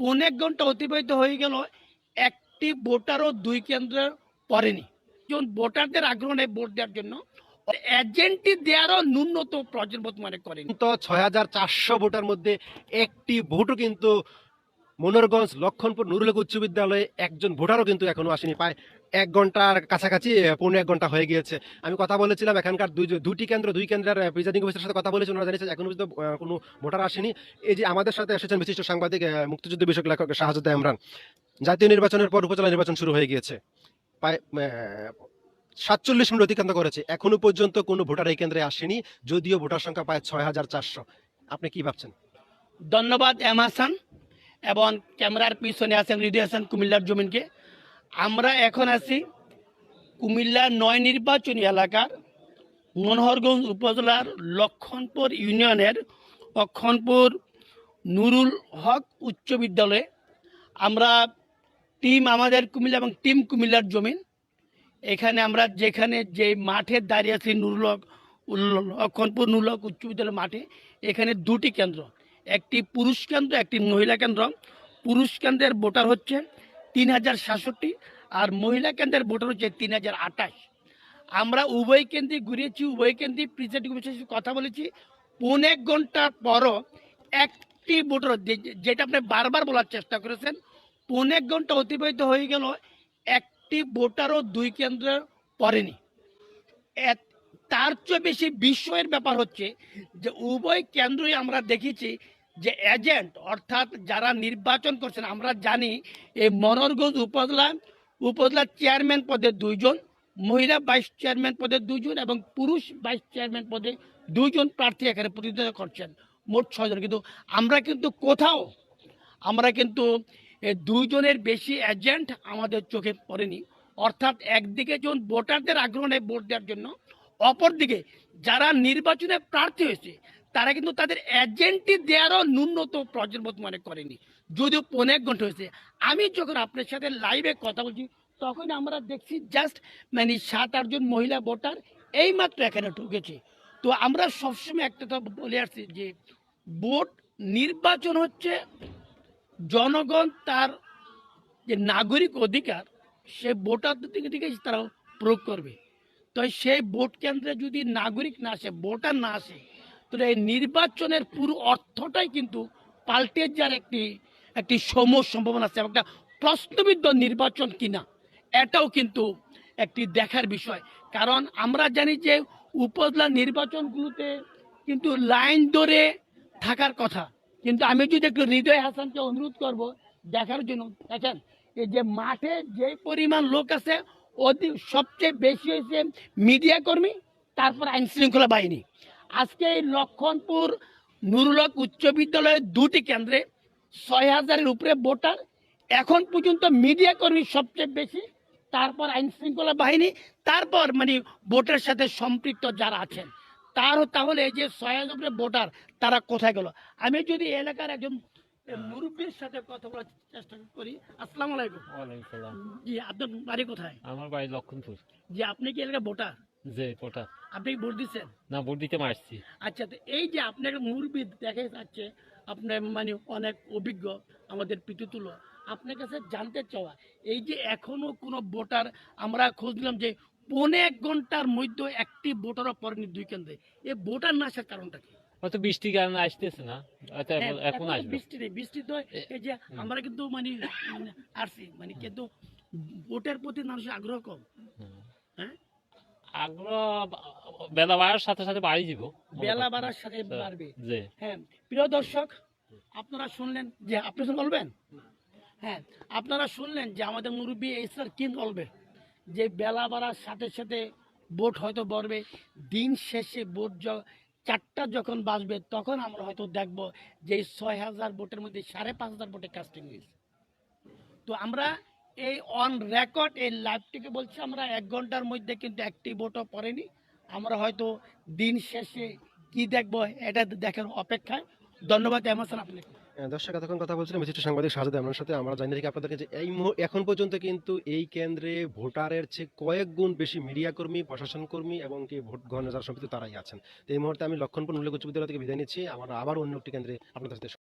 পৌনে এক ঘণ্টা অতিবাহিত হয়ে গেল, একটি ভোটারও দুই কেন্দ্রে পড়েনি। যেমন ভোটারদের আগ্রহ নেই ভোট দেওয়ার জন্য এজেন্টটি দেওয়ারও ন্যূনতম প্রয়োজন বোধ মনে করেন। তো ছয় হাজার চারশো ভোটার মধ্যে একটি ভোটও কিন্তু মনোরগঞ্জ লক্ষণপুর নুরুলেক উচ্চ বিদ্যালয়ে একজন ভোটারও কিন্তু এখনও আসেনি। প্রায় এক ঘণ্টার কাছাকাছি পৌনে এক ঘণ্টা হয়ে গিয়েছে। আমি কথা বলেছিলাম, এখানকার দুই দুটি কেন্দ্র, দুই কেন্দ্রের প্রিজাইডিং অফিসারের সাথে কথা বলেছি ওনারা জানিয়েছে এখনও পর্যন্ত কোনো ভোটার আসেনি। এই যে আমাদের সাথে এসেছেন বিশিষ্ট সাংবাদিক মুক্তিযুদ্ধ বিষয়ক লেখক শাহজাদা ইমরান। জাতীয় নির্বাচনের পর উপজেলা নির্বাচন শুরু হয়ে গিয়েছে। প্রায় সাতচল্লিশ মিনিট অতিক্রান্ত করেছে। এখনও পর্যন্ত কোনো ভোটার এই কেন্দ্রে আসেনি, যদিও ভোটার সংখ্যা প্রায় ছয় হাজার চারশো। আপনি কি ভাবছেন? ধন্যবাদ, এম হাসান। এবং ক্যামেরার পিছনে আছেন হৃদয় হাসান কুমিল্লার জমিনকে। আমরা এখন আছি কুমিল্লা নয় নির্বাচনী এলাকার মনোহরগঞ্জ উপজেলার লক্ষণপুর ইউনিয়নের লক্ষণপুর নুরুল হক উচ্চ বিদ্যালয়ে। আমরা টিম আমাদের কুমিল্লা এবং টিম কুমিল্লার জমিন। এখানে আমরা যেখানে যে মাঠে দাঁড়িয়ে আছি নুরুল হক, লক্ষণপুর নুরুল হক উচ্চ বিদ্যালয় মাঠে, এখানে দুটি কেন্দ্র। একটি পুরুষ কেন্দ্র, একটি মহিলা কেন্দ্র। পুরুষ কেন্দ্রের ভোটার হচ্ছে তিন হাজার সাতষট্টি আর মহিলা কেন্দ্রের ভোটার হচ্ছে তিন হাজার আঠাশ। আমরা উভয় কেন্দ্রে ঘুরিয়েছি, উভয় কেন্দ্রে প্রিসাইডিং অফিসারের কথা বলেছি। পৌনে এক ঘণ্টা পরও একটি ভোটার যেটা আপনি বারবার বলার চেষ্টা করেছেন, পৌনে এক ঘণ্টা অতিবাহিত হয়ে গেল, একটি ভোটারও দুই কেন্দ্রের পড়েনি। তার চেয়ে বেশি বিস্ময়ের ব্যাপার হচ্ছে যে উভয় কেন্দ্রই আমরা দেখেছি যে এজেন্ট অর্থাৎ যারা নির্বাচন করছেন, আমরা জানি এই মনোরগঞ্জ উপজেলা উপজেলার চেয়ারম্যান পদে দুইজন, মহিলা ভাইস চেয়ারম্যান পদে দুইজন এবং পুরুষ ভাইস চেয়ারম্যান পদে দুইজন প্রার্থী এখানে প্রতিদ্বন্দ্বিতা করছেন, মোট ছয়জন। কিন্তু আমরা কিন্তু কোথাও, আমরা কিন্তু দুইজনের বেশি এজেন্ট আমাদের চোখে পড়েনি। অর্থাৎ একদিকে যখন ভোটারদের আগ্রহ নেই ভোট দেওয়ার জন্য, অপরদিকে যারা নির্বাচনে প্রার্থী হয়েছে তারা কিন্তু তাদের এজেন্টটি দেওয়ারও ন্যূনতম প্রয়োজন বোধ মনে করেনি। যদিও এক ঘণ্টা হয়েছে। আমি যখন আপনার সাথে লাইভে কথা বলছি, তখন আমরা দেখছি জাস্ট মানে সাত আটজন মহিলা ভোটার এইমাত্র এখানে ঢুকেছে। তো আমরা সবসময় একটা কথা বলে আসছি যে, ভোট নির্বাচন হচ্ছে, জনগণ তার যে নাগরিক অধিকার, সে ভোটারদের দিকে দিকে তারা প্রয়োগ করবে। তো সেই ভোট কেন্দ্রে যদি নাগরিক না আসে, ভোটার না আসে তাহলে এই নির্বাচনের পুরো অর্থটাই কিন্তু পাল্টে যাওয়ার একটি একটি সম সম্ভাবনা আছে একটা প্রশ্নবিদ্ধ নির্বাচন কিনা, এটাও কিন্তু একটি দেখার বিষয়। কারণ আমরা জানি যে উপজেলা নির্বাচনগুলোতে কিন্তু লাইন ধরে থাকার কথা। কিন্তু আমি যদি একটু হৃদয় হাসানকে অনুরোধ করব দেখার জন্য। দেখেন, এই যে মাঠে যে পরিমাণ লোক আছে অতি সবচেয়ে বেশি হয়েছে মিডিয়া কর্মী, তারপর আইনশৃঙ্খলা বাহিনী। আজকে এই লক্ষণপুর নুরুলক উচ্চ বিদ্যালয়ের দুটি কেন্দ্রে ছয় হাজারের উপরে ভোটার। এখন পর্যন্ত মিডিয়া কর্মী সবচেয়ে বেশি তারপর আইন শৃঙ্খলা বাহিনী তারপর মানে ভোটের সাথে সম্পৃক্ত যারা আছেন তার তাহলে এই যে ছয় হাজার উপরে ভোটার তারা কোথায় গেল? আমি যদি এলাকার একজন মুরব্বীর সাথে কথা বলার চেষ্টা করি আসসালামু আলাইকুম। জি আপনার বাড়ি কোথায়? আমার বাড়ি লক্ষণপুর। জি আপনি কি এলাকার ভোটার? যে ওটা আপনি ভোট দিচ্ছেন? না ভোট দিতে মারছি আচ্ছা তো এই যে আপনার মুরব্বী দেখা যাচ্ছে আপনার মানে অনেক অভিজ্ঞ আমাদের পিতুতুলো আপনার কাছে জানতে চাওয়া এই যে এখনও কোনো ভোটার আমরা খোঁজ নিলাম যে পৌনে এক ঘণ্টার মধ্যে একটি ভোটারও পড়েনি দুই কেন্দ্রে এই ভোটার না আসার কারণটা কি? হয়তো বৃষ্টির কারণে আসতেছে না হয়তো হ্যাঁ, এখন- এখন তো আসবে। বৃষ্টি নেই বৃষ্টি তো এই যে আমরা কিন্তু মানে মানে আসছি মানে কিন্তু ভোটের প্রতি মানুষের আগ্রহ কম। আগ্রহ বেলা বাড়ার সাথে সাথে বাড়ি দিব বেলা বাড়ার সাথে বাড়বে। হ্যাঁ প্রিয় দর্শক আপনারা শুনলেন যে আপনি শুনে বলবেন? হ্যাঁ আপনারা শুনলেন যে আমাদের মুরব্বী এসআর কি বলবে? যে বেলা বাড়ার সাথে সাথে বোট হয়তো বাড়বে দিন শেষে বোট চারটা যখন বাজবে তখন আমরা হয়তো দেখব যে ছয় হাজার বোটের মধ্যে সাড়ে পাঁচ হাজার ভোটে কাস্টিং হয়েছে। তো আমরা এই অন রেকর্ড এই লাইভটিকে বলছি আমরা এক ঘণ্টার মধ্যে কিন্তু একটি ভোটও পড়েনি আমরা হয়তো দিন শেষে কি দেখব এটা দেখার অপেক্ষায়। ধন্যবাদ এমন আপনাকে আহ, দর্শক এতক্ষণ কথা বলছিলাম বিশিষ্ট সাংবাদিক শাহজাদা ইমরানের সাথে আমরা জানিয়ে রাখি আপনাদেরকে যে এই এখন পর্যন্ত কিন্তু এই কেন্দ্রে ভোটারের চেয়ে কয়েক গুণ বেশি মিডিয়া কর্মী প্রশাসন কর্মী এবং কি ভোট গ্রহণে যারা সম্পৃক্ত তারাই আছেন। এই মুহূর্তে আমি লক্ষণপুর উল্লেখ উচ্চ বিদ্যালয় থেকে বিদায় নিচ্ছি। আমরা আবার অন্য একটি কেন্দ্রে আপনাদের সাথে